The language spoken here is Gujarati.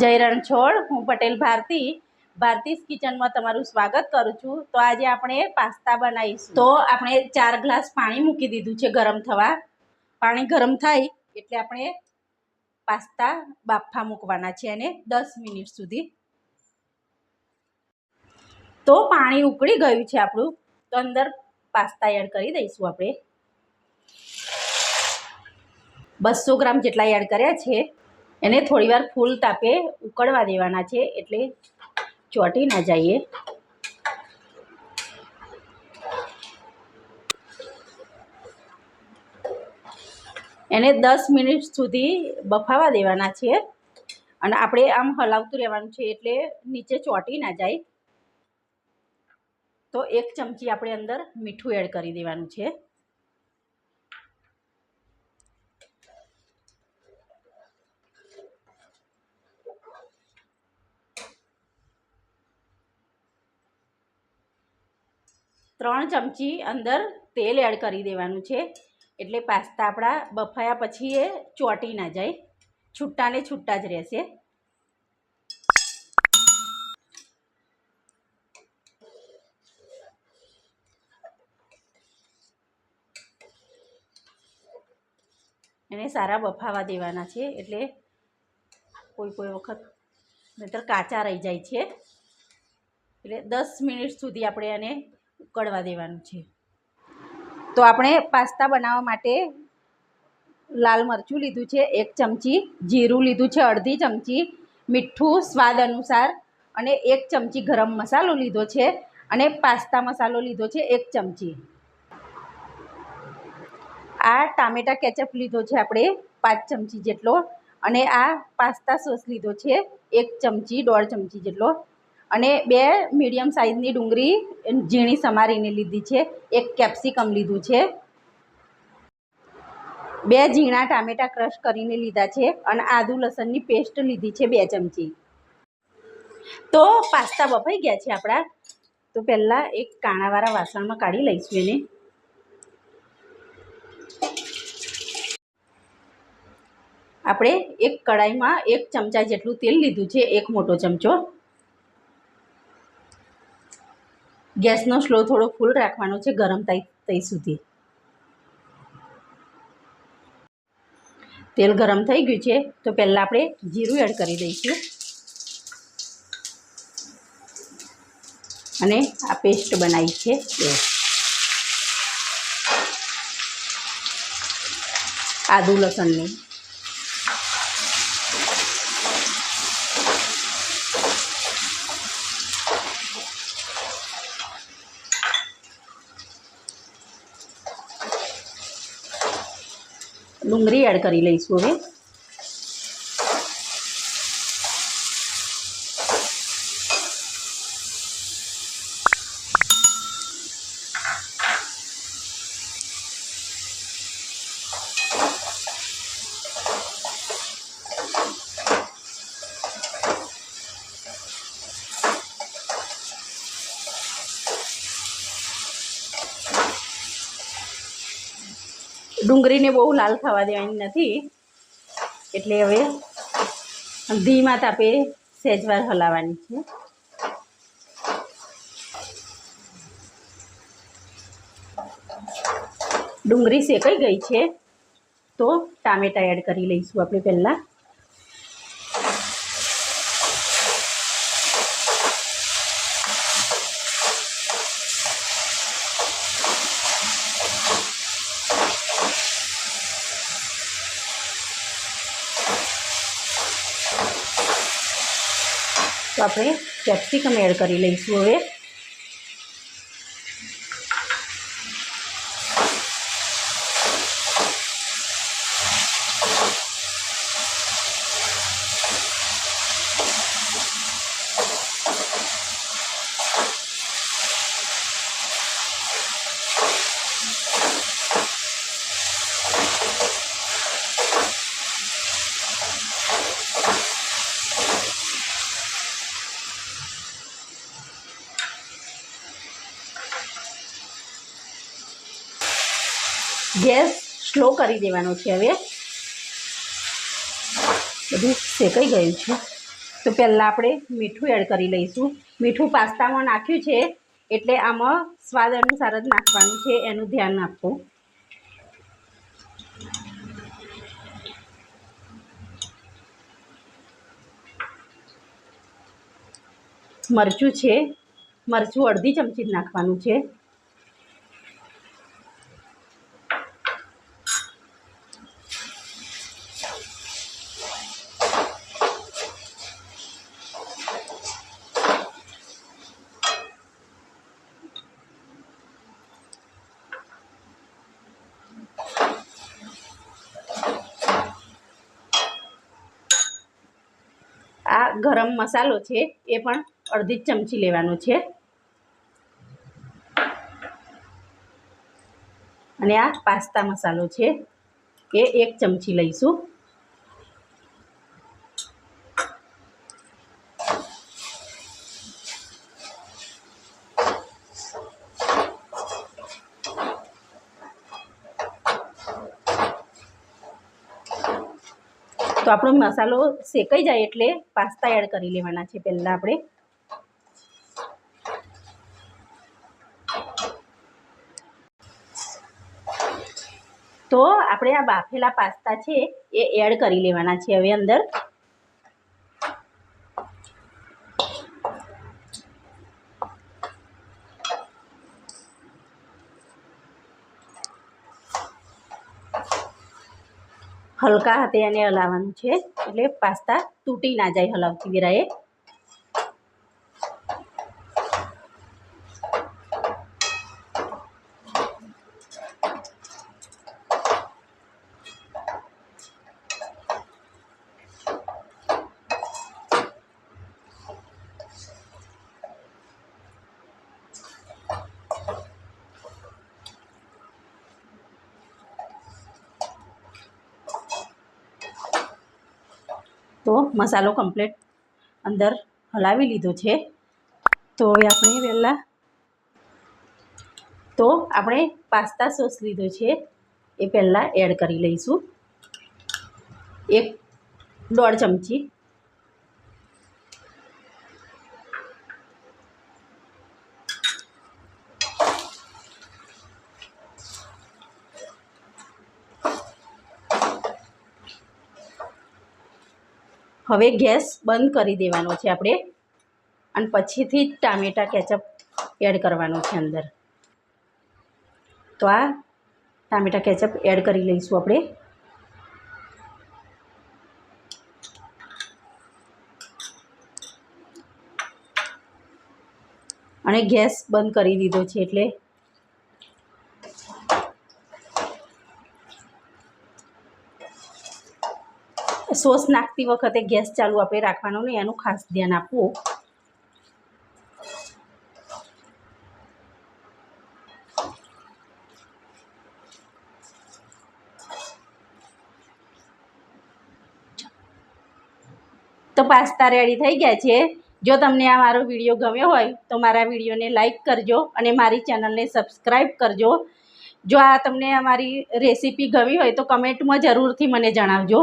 જય રણછોડ, હું પટેલ ભારતી. ભારતીસ કિચનમાં તમારું સ્વાગત કરું છું. તો આજે આપણે પાસ્તા બનાવીશું. તો આપણે ચાર ગ્લાસ પાણી મૂકી દીધું છે ગરમ થવા. પાણી ગરમ થાય એટલે આપણે પાસ્તા બાફા મૂકવાના છે અને દસ મિનિટ સુધી. તો પાણી ઉકળી ગયું છે આપણું. તો અંદર પાસ્તા એડ કરી દઈશું આપણે. બસો ગ્રામ જેટલા એડ કર્યા છે. એને થોડીવાર ફૂલ તાપે ઉકળવા દેવાના છે એટલે ચોંટી ના જઈએ. એને દસ મિનિટ સુધી બફાવા દેવાના છે. અને આપણે આમ હલાવતું રહેવાનું છે એટલે નીચે ચોંટી ના જાય. તો એક ચમચી આપણે અંદર મીઠું એડ કરી દેવાનું છે. ત્રણ ચમચી અંદર તેલ એડ કરી દેવાનું છે. એટલે પાસ્તા આપણા બફાયા પછી એ ચોંટી ના જાય. છૂટા ને છૂટા જ રહેશે. એને સારા બફાવા દેવાના છે. એટલે કોઈ કોઈ વખત નહીતર કાચા રહી જાય છે. એટલે દસ મિનિટ સુધી આપણે એને ઉકળવા દેવાનું છે. તો આપણે પાસ્તા બનાવવા માટે લાલ મરચું લીધું છે, એક ચમચી જીરું લીધું છે, અડધી ચમચી મીઠું સ્વાદ અનુસાર અને એક ચમચી ગરમ મસાલો લીધો છે અને પાસ્તા મસાલો લીધો છે, એક ચમચી. આ ટામેટા કેચઅપ લીધો છે આપણે પાંચ ચમચી જેટલો અને આ પાસ્તા સોસ લીધો છે, એક ચમચી, દોઢ ચમચી જેટલો અને બે મીડિયમ સાઇઝની ડુંગળી ઝીણી સમારીને લીધી છે. એક કેપ્સિકમ લીધું છે. બે ઝીણા ટામેટા ક્રશ કરીને લીધા છે અને આદુ લસણની પેસ્ટ લીધી છે બે ચમચી. તો પાસ્તા બફાઈ ગયા છે આપણા. તો પહેલાં એક કાણાવાળા વાસણમાં કાઢી લઈશું એને. આપણે એક કડાઈમાં એક ચમચા જેટલું તેલ લીધું છે, એક મોટો ચમચો. ગેસનો સ્લો થોડો ફૂલ રાખવાનો છે ગરમ થાય ત્યાં સુધી. તેલ ગરમ થઈ ગયું છે, તો પહેલાં આપણે જીરું એડ કરી દઈશું. અને આ પેસ્ટ બનાવી છે. તે આદુ લસણની. ડુંગળી એડ કરી લઈશું હવે. ડુંગળીને બહુ લાલ થવા દેવાની નથી. એટલે હવે ધીમા તાપે સહેજવાર હલાવવાની છે. ડુંગળી શેકાઈ ગઈ છે, તો ટામેટા એડ કરી લઈશું આપણે પહેલાં. આપણે કેપ્સિકમ એડ કરી લઈશું હવે. ગેસ સ્લો કરી દેવાનો છે હવે. બધું શેકાઈ ગયું છે. તો પહેલાં આપણે મીઠું એડ કરી લઈશું. મીઠું પાસ્તામાં નાખ્યું છે એટલે આમાં સ્વાદ અનુસાર જ નાખવાનું છે, એનું ધ્યાન આપવું મરચું છે. મરચું અડધી ચમચી નાખવાનું છે. આ ગરમ મસાલો છે, એ પણ અડધી ચમચી લેવાનો છે. અને આ પાસ્તા મસાલો છે, એ એક ચમચી લઈશું તો આપણો મસાલો શેકાઈ જાય એટલે પાસ્તા એડ કરી લેવાના છે પહેલાં આપણે. તો આપણે આ બાફેલા પાસ્તા છે એ એડ કરી લેવાના છે હવે અંદર. હલકા હાથે એને હલાવવાનું છે. એટલે પાસ્તા તૂટી ના જાય હલાવતી વેરાએ. તો મસાલો કમ્પ્લીટ અંદર હલાવી લીધો છે. તો હવે આપણે પહેલાં તો આપણે પાસ્તા સોસ લીધો છે. એ પહેલાં એડ કરી લઈશું. એક દોઢ ચમચી હવે ગેસ બંધ કરી દેવાનો છે આપણે. અને પછીથી જ ટામેટા કેચઅપ એડ કરવાનો છે અંદર. તો આ ટામેટા કેચઅપ એડ કરી લઈશું આપણે. અને ગેસ બંધ કરી દીધો છે એટલે સોસ નાખતી વખતે ગેસ ચાલુ આપણે રાખવાનો નહીં, એનું ખાસ ધ્યાન આપવું. તો પાસ્તા રેડી થઈ ગયા છે. જો તમને આ મારો વીડિયો ગમ્યો હોય, તો મારા વિડીયોને લાઈક કરજો અને મારી ચેનલને સબસ્ક્રાઈબ કરજો. જો આ તમને અમારી રેસીપી ગમી હોય, તો કમેન્ટમાં જરૂરથી મને જણાવજો.